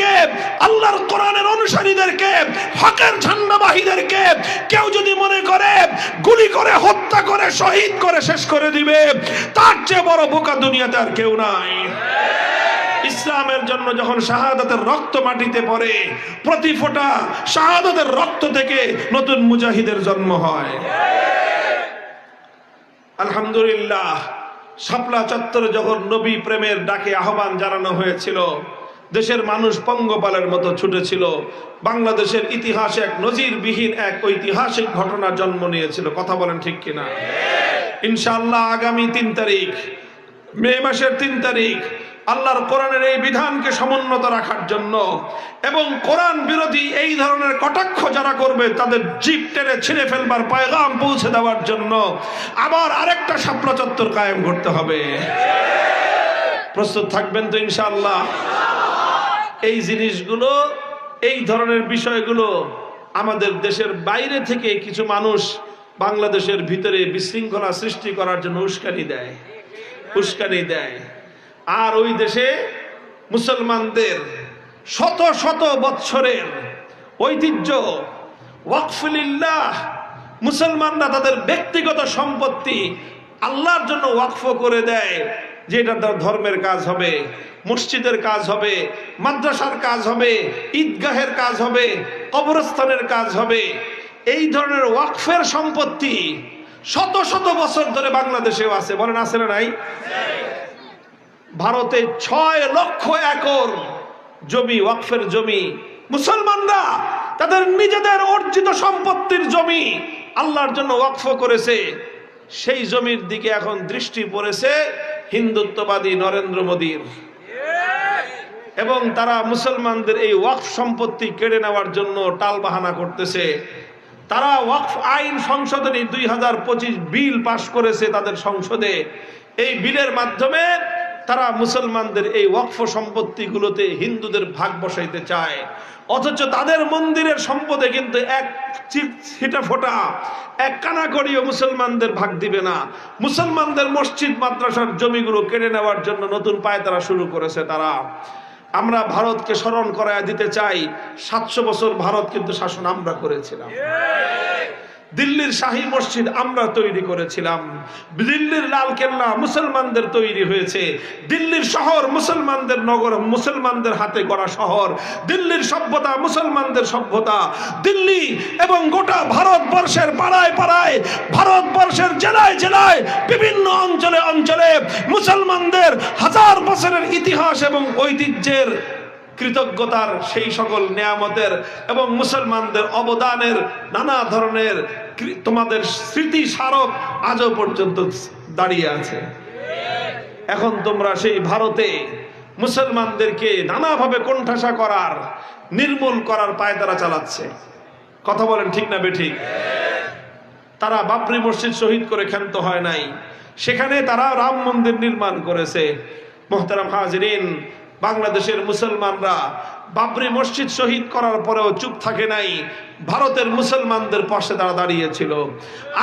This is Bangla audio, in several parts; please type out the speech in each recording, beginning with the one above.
মুসলমানদেরকে আল্লাহর কোরআনের অনুসারীদেরকে, হকের ঝান্ডাবাহীদেরকে কেউ যদি মনে করে গুলি করে, হত্যা করে, শহীদ করে, শেষ করে দিবে, তার চেয়ে বড় বোকা দুনিয়াতে আর কেউ নাই। ইসলামের জন্য যখন শাহাদাতের রক্ত মাটিতে পড়ে, প্রতি ফোঁটা শাহাদাতের রক্ত থেকে নতুন মুজাহিদের জন্ম হয়। আলহামদুলিল্লাহ, শাপলা চত্বরে যখন নবী প্রেমের ডাকে আহ্বান জানানো হয়েছিল দেশের মানুষ পঙ্গপালের মতো ছুটেছিল। বাংলাদেশের ইতিহাসে এক নজিরবিহীন এক ঐতিহাসিক ঘটনা জন্ম নিয়েছিল। কথা বলেন ঠিক কিনা? ইনশাল্লাহ আগামী তিন তারিখ, মে মাসের তিন তারিখ, আল্লাহর কোরআনের এই বিধানকে সমুন্নত রাখার জন্য এবং কোরআন বিরোধী এই ধরনের কটাক্ষ যারা করবে, তাদের জিপ টেনে ছিঁড়ে ফেলবার পায়গাম পৌঁছে দেওয়ার জন্য আবার আরেকটা চত্বর কায়েম করতে হবে। প্রস্তুত থাকবেন তো ইনশাআল্লাহ? এই জিনিসগুলো, এই ধরনের বিষয়গুলো আমাদের দেশের বাইরে থেকে কিছু মানুষ বাংলাদেশের ভিতরে বিশৃঙ্খলা সৃষ্টি করার জন্য উস্কানি দেয় উস্কানি দেয়। আর ওই দেশে মুসলমানদের শত শত বৎসরের ঐতিহ্য, ওয়াকফুলিল্লাহ, মুসলমানরা তাদের ব্যক্তিগত সম্পত্তি আল্লাহর জন্য ওয়াকফ করে দেয় যেটা তার ধর্মের কাজ হবে। মসজিদের কাজ হবে, মাদ্রাসার কাজ হবে, ঈদগাহের কাজ হবে, কবরস্থানের কাজ হবে। এই ধরনের ওয়াকফের সম্পত্তি শত শত বছর ধরে বাংলাদেশেও আছে। বলেন, আছে না নাই? ভারতে ছয় লক্ষ একর জমি, ওয়াকফের জমি। মুসলমানরা তাদের নিজেদের অর্জিত সম্পত্তির জমি আল্লাহর জন্য ওয়াকফ করেছে। সেই জমির দিকে এখন দৃষ্টি পড়েছে হিন্দুত্ববাদী নরেন্দ্র মোদীর। এবং তারা মুসলমানদের এই ওয়াকফ সম্পত্তি কেড়ে নেওয়ার জন্য টালবাহানা করতেছে। তারা ওয়াকফ আইন সংশোধনী দুই হাজার পঁচিশ বিল পাশ করেছে তাদের সংসদে। এই বিলের মাধ্যমে তারা মুসলমানদের এই ওয়াকফ সম্পত্তিগুলোতে হিন্দুদের ভাগ বসাইতে চায়। অথচ তাদের মন্দিরের সম্পদে কিন্তু এক ছিটা ফোটা, এক কানা করিও মুসলমানদের ভাগ দিবে না। মুসলমানদের মসজিদ, মাদ্রাসার জমিগুলো কেড়ে নেওয়ার জন্য নতুন পায় তারা শুরু করেছে তারা। আমরা ভারতকে স্মরণ করায় দিতে চাই। সাতশো বছর ভারত কিন্তু শাসন আমরা করেছিলাম। দিল্লির শাহী মসজিদ আমরা তৈরি করেছিলাম। দিল্লির লাল কেল্লা মুসলমানদের তৈরি হয়েছে। দিল্লির শহর মুসলমানদের নগর, মুসলমানদের হাতে গড়া শহর। দিল্লির সভ্যতা মুসলমানদের সভ্যতা। দিল্লি এবং গোটা ভারতবর্ষের পাড়ায় পাড়ায়, ভারতবর্ষের জেলায় জেলায়, বিভিন্ন অঞ্চলে অঞ্চলে মুসলমানদের হাজার বছরের ইতিহাস এবং ঐতিহ্যের কৃতজ্ঞতার সেই সকল নিয়ামতের এবং মুসলমানদের অবদানের নানা ধরনের তোমাদের স্মৃতি স্মারক আজও পর্যন্ত দাঁড়িয়ে আছে। এখন তোমরা সেই ভারতে মুসলমানদেরকে নানাভাবে কোণঠাসা করার, নির্মূল করার পায়তারা চালাচ্ছে। কথা বলেন ঠিক না বেঠিক? তারা বাবরি মসজিদ শহীদ করে ক্ষান্ত হয় নাই। সেখানে তারা রাম মন্দির নির্মাণ করেছে। মোহতারাম হাজরিন বাংলাদেশের মুসলমানরা বাবরি মসজিদ শহীদ করার পরেও চুপ থাকে নাই। ভারতের মুসলমানদের পাশে তারা দাঁড়িয়েছিল।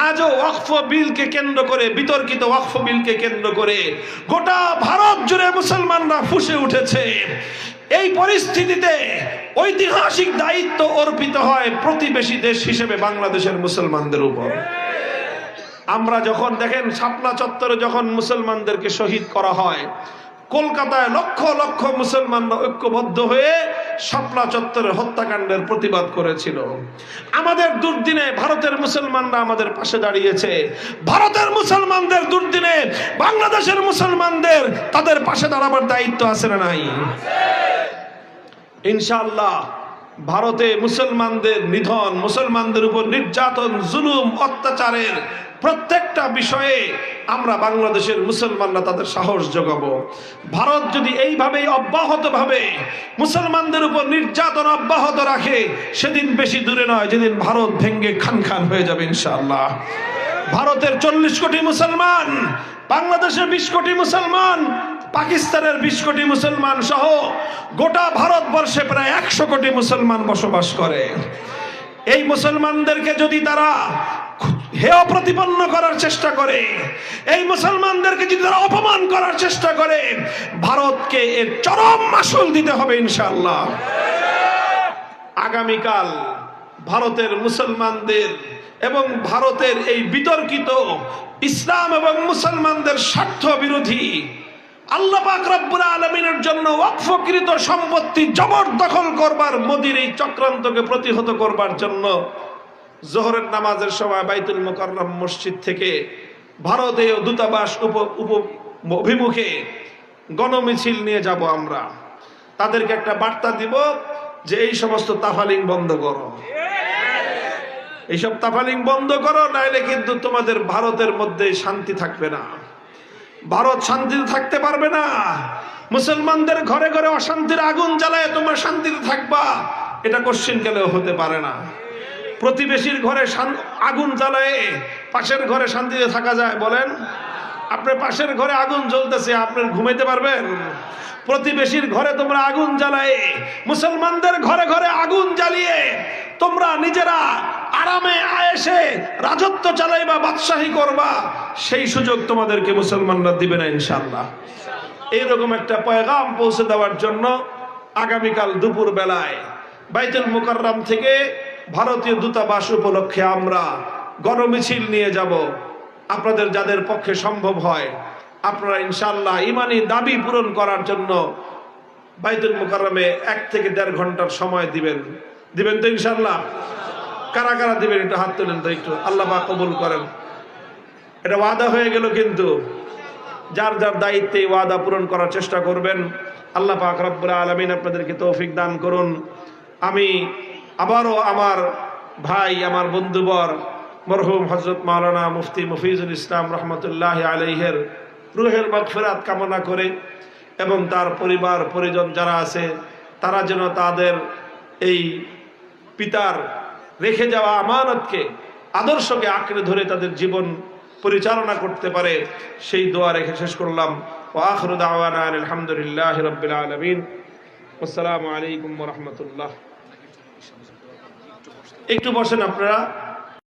আজও ওয়াকফ বিলকে কেন্দ্র করে, বিতর্কিত ওয়াকফ বিলকে কেন্দ্র করে গোটা ভারত জুড়ে মুসলমানরা ফুসে উঠেছে। এই পরিস্থিতিতে ঐতিহাসিক দায়িত্ব অর্পিত হয় প্রতিবেশী দেশ হিসেবে বাংলাদেশের মুসলমানদের উপর। আমরা যখন দেখেন, শাপলা চত্বরে যখন মুসলমানদেরকে শহীদ করা হয় কলকাতায় লক্ষ লক্ষ মুসলমানরা ঐক্যবদ্ধ হয়ে শাপলা চত্বরের হত্যাকাণ্ডের প্রতিবাদ করেছিল। আমাদের দুর্দিনে ভারতের মুসলমানরা আমাদের পাশে দাঁড়িয়েছে। ভারতের মুসলমানদের দুর্দিনে বাংলাদেশের মুসলমানদের তাদের পাশে দাঁড়াবার দায়িত্ব আছে না নাই? ইনশাআল্লাহ ভারতে মুসলমানদের নিধন, মুসলমানদের উপর নির্যাতন, জুলুম, অত্যাচারের প্রত্যেকটা বিষয়ে আমরা বাংলাদেশের মুসলমানরা তাদের সাহস যোগাবো ভারত যদি এইভাবেই অব্যাহতভাবে মুসলমানদের উপর নির্যাতন অব্যাহত রাখে, সেদিন বেশি দূরে নয়, যেদিন ভারত ভেঙ্গে খান খান হয়ে যাবে ইনশাআল্লাহ। ভারতের চল্লিশ কোটি মুসলমান, বাংলাদেশের বিশ কোটি মুসলমান, পাকিস্তানের বিশ কোটি মুসলমান সহ গোটা ভারতবর্ষে প্রায় একশো কোটি মুসলমান বসবাস করে। এই মুসলমানদেরকে যদি তারা হেয় প্রতিপন্ন করার চেষ্টা করে। এই মুসলমানদেরকে যদি তারা অপমান করার চেষ্টা করে, ভারতকে এর চরম মাসুল দিতে হবে ইনশাআল্লাহ। আগামীকাল ভারতের মুসলমানদের এবং ভারতের এই বিতর্কিত ইসলাম এবং মুসলমানদের স্বার্থ বিরোধী আল্লাহ পাক রব্বুল আলমিনের জন্য ওয়াকফকৃত সম্পত্তি জবরদখল করবার মোদির এই চক্রান্তকে প্রতিহত করবার জন্য জোহরের নামাজের সময় বাইতুল মোকাররম মসজিদ থেকে ভারতীয় দূতাবাস উপ উপ, অভিমুখে গণমিছিল নিয়ে যাব আমরা। তাদেরকে একটা বার্তা দিব যে এই সমস্ত তাফালিং বন্ধ করো। এইসব তাফালিং বন্ধ করো, নাইলে কিন্তু তোমাদের ভারতের মধ্যে শান্তি থাকবে না। ভারত শান্তিতে থাকতে পারবে না। মুসলমানদের ঘরে ঘরে অশান্তির আগুন জ্বালায় তোমরা শান্তিতে থাকবা। এটা কোশ্চিন গেলেও হতে পারে না। প্রতিবেশীর ঘরে আগুন জ্বালায় পাশের ঘরে শান্তিতে থাকা যায়, বলেন। আপনার পাশের ঘরে আগুন জ্বলতেছে, আপনি ঘুমাইতে পারবেন? প্রতিবেশীর ঘরে তোমরা আগুন জ্বালায়, মুসলমানদের ঘরে ঘরে আগুন জ্বালিয়ে তোমরা নিজেরা আরামে, আয়েসে রাজত্ব চালাইবা, বাদশাহী করবা, সেই সুযোগ তোমাদেরকে মুসলমানরা দিবে না ইনশাল্লাহ এইরকম একটা পয়গাম পৌঁছে দেওয়ার জন্য আগামীকাল দুপুর বেলায় বাইতুল মুকাররম থেকে ভারতীয় দূতাবাস উপলক্ষে আমরা গণমিছিল নিয়ে যাব। আপনাদের যাদের পক্ষে সম্ভব হয়, আপনারা ইনশাল্লাহ ইমানি দাবি পূরণ করার জন্য বাইতুল মুকাররমে এক থেকে দেড় ঘণ্টার সময় দিবেন। দিবেন তো ইনশাল্লাহ কারা কারা দিবেন একটু হাত তুলেন তো একটু। আল্লাহ বা কবুল করেন। এটা ওয়াদা হয়ে গেল কিন্তু। যার যার দায়িত্বে ওয়াদা পূরণ করার চেষ্টা করবেন, আল্লাহ পাক রব্বুল আলমিন আপনাদেরকে তৌফিক দান করুন। আমি আবারও আমার ভাই, আমার বন্ধুবর, মরহুম হজরত মাওলানা মুফতি মফিজুল ইসলাম রহমতুল্লাহ আলহের রুহের মগফিরাত কামনা করে এবং তার পরিবার, পরিজন যারা আছে, তারা যেন তাদের এই পিতার রেখে যাওয়া আমানতকে, আদর্শকে আঁকড়ে ধরে তাদের জীবন পরিচালনা করতে পারে, সেই দোয়া রেখে শেষ করলাম। ও আখরু দাওয়ানা আলহামদুলিল্লাহ রবিল আলমিন। আসসালামু আলাইকুম রহমতুল্লাহ। একটু বসেন আপনারা।